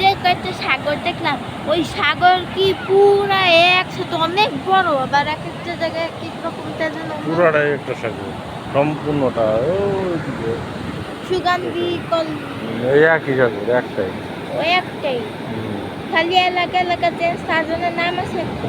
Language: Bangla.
যে কয়েকটা সাগর দেখলাম। ওই সাগর কি পুরা একসাথে অনেক বড় আবার এক একটা জায়গায় এক এক রকম যেন পুরাটাই একটা সাগর সম্পূর্ণটা সুগন্ধি কল এই একই সাগর একটাই। ওই একটাই। খালি এলাকা এলাকাতে সাজনের নাম আছে। একটা